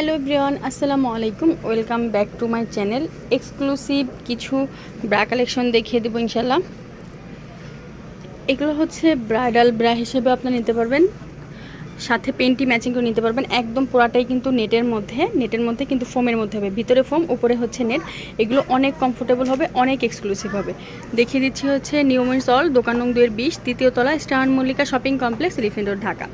Hello ব্রিয়ন, আসসালামু আলাইকুম। Welcome back to my channel. Exclusive কিছু ব্রা কালেকশন দেখিয়ে দেবো ইনশাল্লাহ এগুলো হচ্ছে ব্রাইডাল ব্রা হিসেবে আপনারা নিতে পারবেন। সাথে পেন্টি ম্যাচিং করে নিতে পারবেন। একদম পুরাটাই কিন্তু নেটের মধ্যে নেটের মধ্যে কিন্তু ফোমের মধ্যে হবে। ভিতরে ফোম, উপরে হচ্ছে নেট। এগুলো অনেক কমফোর্টেবল হবে, অনেক এক্সক্লুসিভ হবে। দেখিয়ে দিচ্ছি হচ্ছে নিউমেন্স অল দোকান নং দুয়ের বিশ তৃতীয় তলা, star Mallika shopping complex elephant road Dhaka.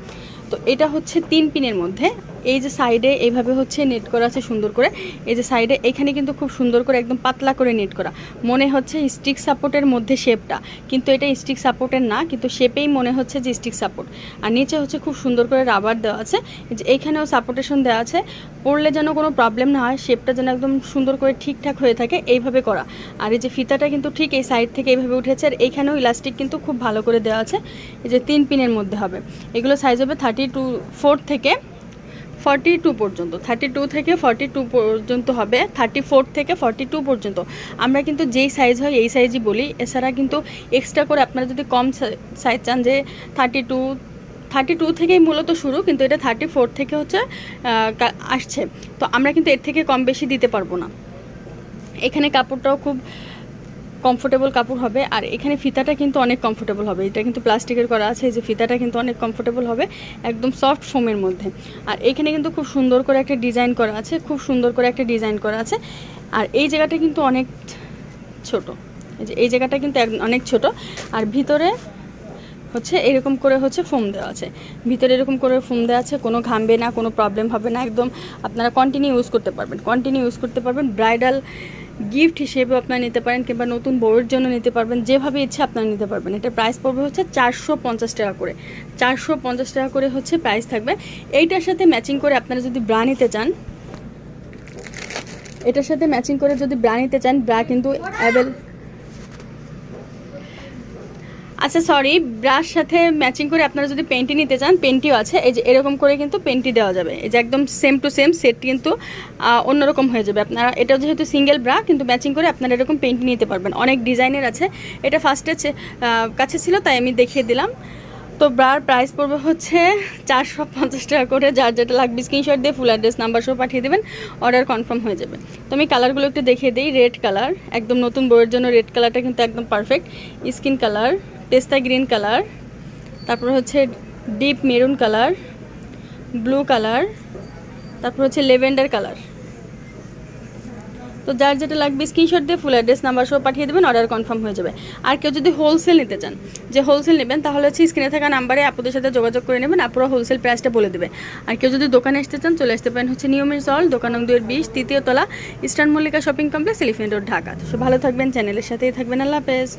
তো এটা হচ্ছে তিন পিনের মধ্যে। এই যে সাইডে এইভাবে হচ্ছে নেট করা আছে সুন্দর করে, এই যে সাইডে এখানে কিন্তু খুব সুন্দর করে একদম পাতলা করে নেট করা। মনে হচ্ছে স্টিক সাপোর্টের মধ্যে শেপটা কিন্তু এটা স্টিক সাপোর্টের না, কিন্তু শেপেই মনে হচ্ছে যে স্টিক সাপোর্ট আর নিচে হচ্ছে খুব সুন্দর করে রাবার দেওয়া আছে যে এইখানেও সাপোর্টেশন দেওয়া আছে, পড়লে যেন কোনো প্রবলেম না হয় শেপটা যেন একদম সুন্দর করে ঠিকঠাক হয়ে থাকে, এইভাবে করা। আর এই যে ফিতাটা কিন্তু ঠিক এই সাইড থেকে এইভাবে উঠেছে, আর এইখানেও ইলাস্টিক কিন্তু খুব ভালো করে দেওয়া আছে, এই যে তিন পিনের মধ্যে হবে। এগুলো সাইজ হবে থার্টি টু ফোর থেকে ফর্টি টু পর্যন্ত থার্টি টু থেকে ফর্টি টু পর্যন্ত হবে থার্টি ফোর থেকে ফর্টি টু পর্যন্ত। আমরা কিন্তু যেই সাইজ হয় এই সাইজই বলি। এছাড়া কিন্তু এক্সট্রা করে আপনারা যদি কম সাইজ চান যে থার্টি টু থার্টি টু থেকেই মূলত শুরু, কিন্তু এটা থার্টি ফোর থেকে হচ্ছে আসছে। তো আমরা কিন্তু এর থেকে কম বেশি দিতে পারব না। এখানে কাপড়টাও খুব কমফোর্টেবল কাপড় হবে, আর এখানে ফিতাটা কিন্তু অনেক কমফোর্টেবল হবে। এটা কিন্তু প্লাস্টিকের করা আছে, এই যে ফিতাটা কিন্তু অনেক কমফোর্টেবল হবে, একদম সফট ফোমের মধ্যে। আর এখানে কিন্তু খুব সুন্দর করে একটা ডিজাইন করা আছে, খুব সুন্দর করে একটা ডিজাইন করা আছে। আর এই জায়গাটা কিন্তু অনেক ছোট, এই যে এই জায়গাটা কিন্তু অনেক ছোট। আর ভিতরে হচ্ছে এরকম করে হচ্ছে ফোম দেওয়া আছে। ভিতরে এরকম করে ফোম দেওয়া আছে, কোনো ঘামবে না, কোনো প্রবলেম হবে না, একদম আপনারা কন্টিনিউ ইউজ করতে পারবেন। কন্টিনিউ ইউজ করতে পারবেন ব্রাইডাল গিফট হিসেবে আপনারা নিতে পারেন কিংবা নতুন বউয়ের জন্য নিতে পারবেন, যেভাবে ইচ্ছে আপনারা নিতে পারবেন। এটা প্রাইস পড়বে হচ্ছে চারশো পঞ্চাশ টাকা করে। চারশো পঞ্চাশ টাকা করে হচ্ছে প্রাইস থাকবে। এইটার সাথে ম্যাচিং করে আপনারা যদি ব্রা নিতে চান, এটার সাথে ম্যাচিং করে যদি ব্রা নিতে চান ব্রা কিন্তু অ্যাভেল আচ্ছা সরি ব্রাশ সাথে ম্যাচিং করে আপনারা যদি পেন্টি নিতে চান পেন্টিও আছে। এই যে এরকম করে কিন্তু পেন্টি দেওয়া যাবে। এই যে একদম সেম টু সেম সেট কিন্তু অন্যরকম হয়ে যাবে আপনারা। এটা যেহেতু সিঙ্গেল ব্রা কিন্তু ম্যাচিং করে আপনারা এরকম পেন্টি নিতে পারবেন। অনেক ডিজাইনের আছে। এটা ফার্স্টে কাছে ছিল, তাই আমি দেখিয়ে দিলাম। তো ব্রার প্রাইস পড়বে হচ্ছে চারশো পঞ্চাশ টাকা করে। যার যেটা লাগবে স্ক্রিনশট দিয়ে ফুল অ্যাড্রেস নাম্বার সহ পাঠিয়ে দেবেন। অর্ডার কনফার্ম হয়ে যাবে। তো আমি কালারগুলো একটু দেখিয়ে দিই। রেড কালার একদম নতুন বইয়ের জন্য রেড কালারটা কিন্তু একদম পারফেক্ট স্কিন কালার পেস্তা গ্রিন কালার, তারপর হচ্ছে deep maroon colour, blue colour, তারপর হচ্ছে লেভেন্ডার কালার। তো যার যেটা লাগবে স্ক্রিনশট দিয়ে ফুল অ্যাড্রেস নাম্বার সহ পাঠিয়ে দেবেন অর্ডার কনফার্ম হয়ে যাবে। আর কেউ যদি হোলসেল নিতে চান, যে হোলসেল নেবেন, তাহলে হচ্ছে স্ক্রিনে থাকা নাম্বারে আপনাদের সাথে যোগাযোগ করে নেবেন আপনারা হোলসেল প্রাইসটা বলে দেবে। আর কেউ যদি দোকানে আসতে চান, চলে আসতে পারেন হচ্ছে নিয়মের সল দোকান দুয়ের বিশ, তৃতীয় তলা, Eastern Mallika Shopping Complex Elephant Road Dhaka. তো সব ভালো থাকবেন চ্যানেলের সাথেই থাকবেন, আল্লাহ হাফেজ।